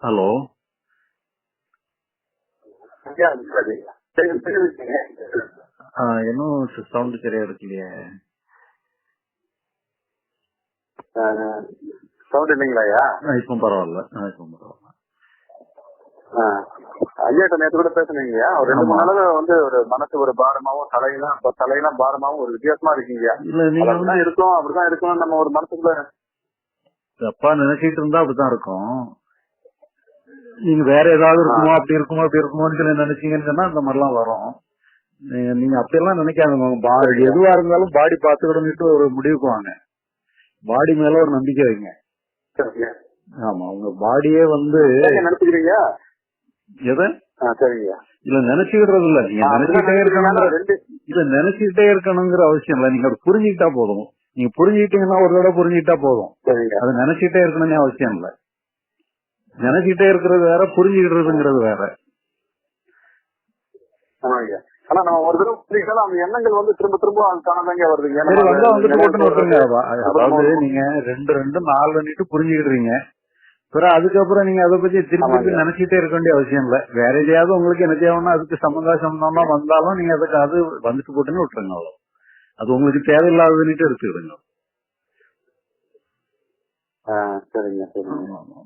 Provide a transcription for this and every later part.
Hello ஐயா. இன்னும் sound சரியா இருக்கலையே அஹ், சவுண்ட் இல்லைங்களா ஐயா? இப்போ பரவாயில்ல. இப்போ பரவாயில்ல. ஐயாட்ட நேத்து கூட பேசுனீங்க ஒரு ரெண்டு மூணு நாளாக வந்து ஒரு மனசு ஒரு பாரமாவும் தலையெல்லாம் தலையெல்லாம் பாரமாவும் ஒரு வித்தியாசமா இருக்கீங்க அப்படிதான் இருக்கும் அப்படிதான் இருக்கும் நம்ம ஒரு மனசுக்குள்ள தப்பா நினைச்சிட்டு இருந்தா அப்படிதான் இருக்கும். நீங்க வேற ஏதாவது இருக்குமோ அப்படி இருக்குமோ அப்படி இருக்குமோன்னு சொல்லி நினைச்சீங்கன்னு சொன்னா அந்த மாதிரிலாம் வரும். நீங்க- அப்படியெல்லாம் நினைக்காதுங்க. உங்க பாடி எதுவா இருந்தாலும் பாடி பாத்துக்கிடணுட்டு ஒரு முடிவுக்கு வாங்க. பாடி மேல ஒரு நம்பிக்கை வைங்க. ஆமா உங்க பாடியே வந்து நினைச்சுக்கிறீங்க? எதை? சரிங்க. இல்ல நினைச்சுக்கிடுறது இல்ல. நீங்க நினைச்சுக்கிட்டே இருக்கணும் இல்ல நினைச்சுக்கிட்டே இருக்கணுங்கிற அவசியம் இல்ல. நீங்க அதை புரிஞ்சுக்கிட்டா போதும். நீங்க புரிஞ்சுக்கிட்டீங்கன்னா ஒரு தடவை புரிஞ்சுக்கிட்டா போதும். அது நினைச்சிட்டே இருக்கணும்னு அவசியம் இல்ல. நினைச்சிட்டே இருக்கிறது வேற புரிஞ்சுக்கிடுறதுங்கிறது வேற. ஆனா நம்ம ஒரு தடவை புரிஞ்சுக்கிட்டாலும் அந்த எண்ணங்கள் வந்து திரும்ப திரும்ப அது தானதாங்க வருதுங்க அதாவது நீங்க ரெண்டு ரெண்டு நாலு ரெண்டுட்டு புரிஞ்சுக்கிடுறீங்க. பிறகு அதுக்கப்புறம் நீங்க அதை பத்தி திருப்பி திருப்பி. நினைச்சிட்டே இருக்க வேண்டிய அவசியம் இல்ல. வேற எதையாவது உங்களுக்கு என்ன தேவைன்னா அதுக்கு சம்பந்தா சம்பந்தமா வந்தாலும் நீங்க அதுக்கு அது வந்துட்டு போட்டுன்னு விட்டுருங்க அவ்வளவு. அது உங்களுக்கு தேவையில்லாததுன்னுட்டு எடுத்துக்கிடுங்க. சரிங்க சரிங்க.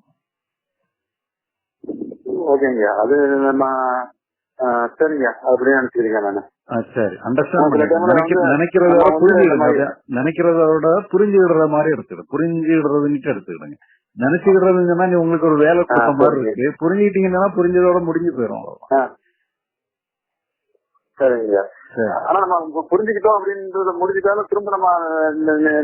ஓகேங்க அது நம்ம சரிங்க அப்படியே நினைச்சுக்கிறீங்க நானு. சரி. அண்டர்ஸ்டாண்ட் நினைக்கிறத புரிஞ்சுக்கிடுறது நினைக்கிறதோட புரிஞ்சுக்கிடுற மாதிரி எடுத்துக்கிடு புரிஞ்சுக்கிடுறதுன்னுட்டு எடுத்துக்கிடுங்க. நினைச்சுக்கிடுறதுங்கன்னா நீ உங்களுக்கு ஒரு வேலை கொடுத்த மாதிரி. இருக்கு. புரிஞ்சுக்கிட்டீங்கன்னா புரிஞ்சதோட முடிஞ்சு போயிடும். சரிங்க. சரி. ஆனா நம்ம புரிஞ்சுக்கிட்டோம் அப்படின்றத முடிஞ்சுட்டாலும் திரும்ப நம்ம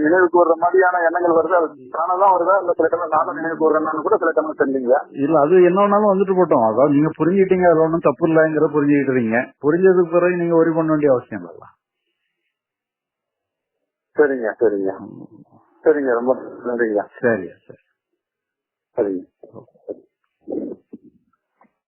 நினைவுக்கு வர்ற மாதிரியான எண்ணங்கள் வருது? அது தானதான் வருதா? இல்ல சில டைம் நானும் நினைவுக்கு வர்றேன்னு கூட சில டைம் தெரியலீங்க இல்ல அது என்ன வேணாலும் வந்துட்டு போட்டோம். அதாவது நீங்க புரிஞ்சுக்கிட்டீங்க அதுல ஒன்றும் தப்பு இல்லைங்கிற புரிஞ்சுக்கிட்டுறீங்க. புரிஞ்சதுக்கு பிறகு நீங்க ஒரி பண்ண வேண்டிய அவசியம் இல்ல சரிங்க சரிங்க. சரிங்க ரொம்ப நன்றிங்க. சரி சரி. சரிங்க.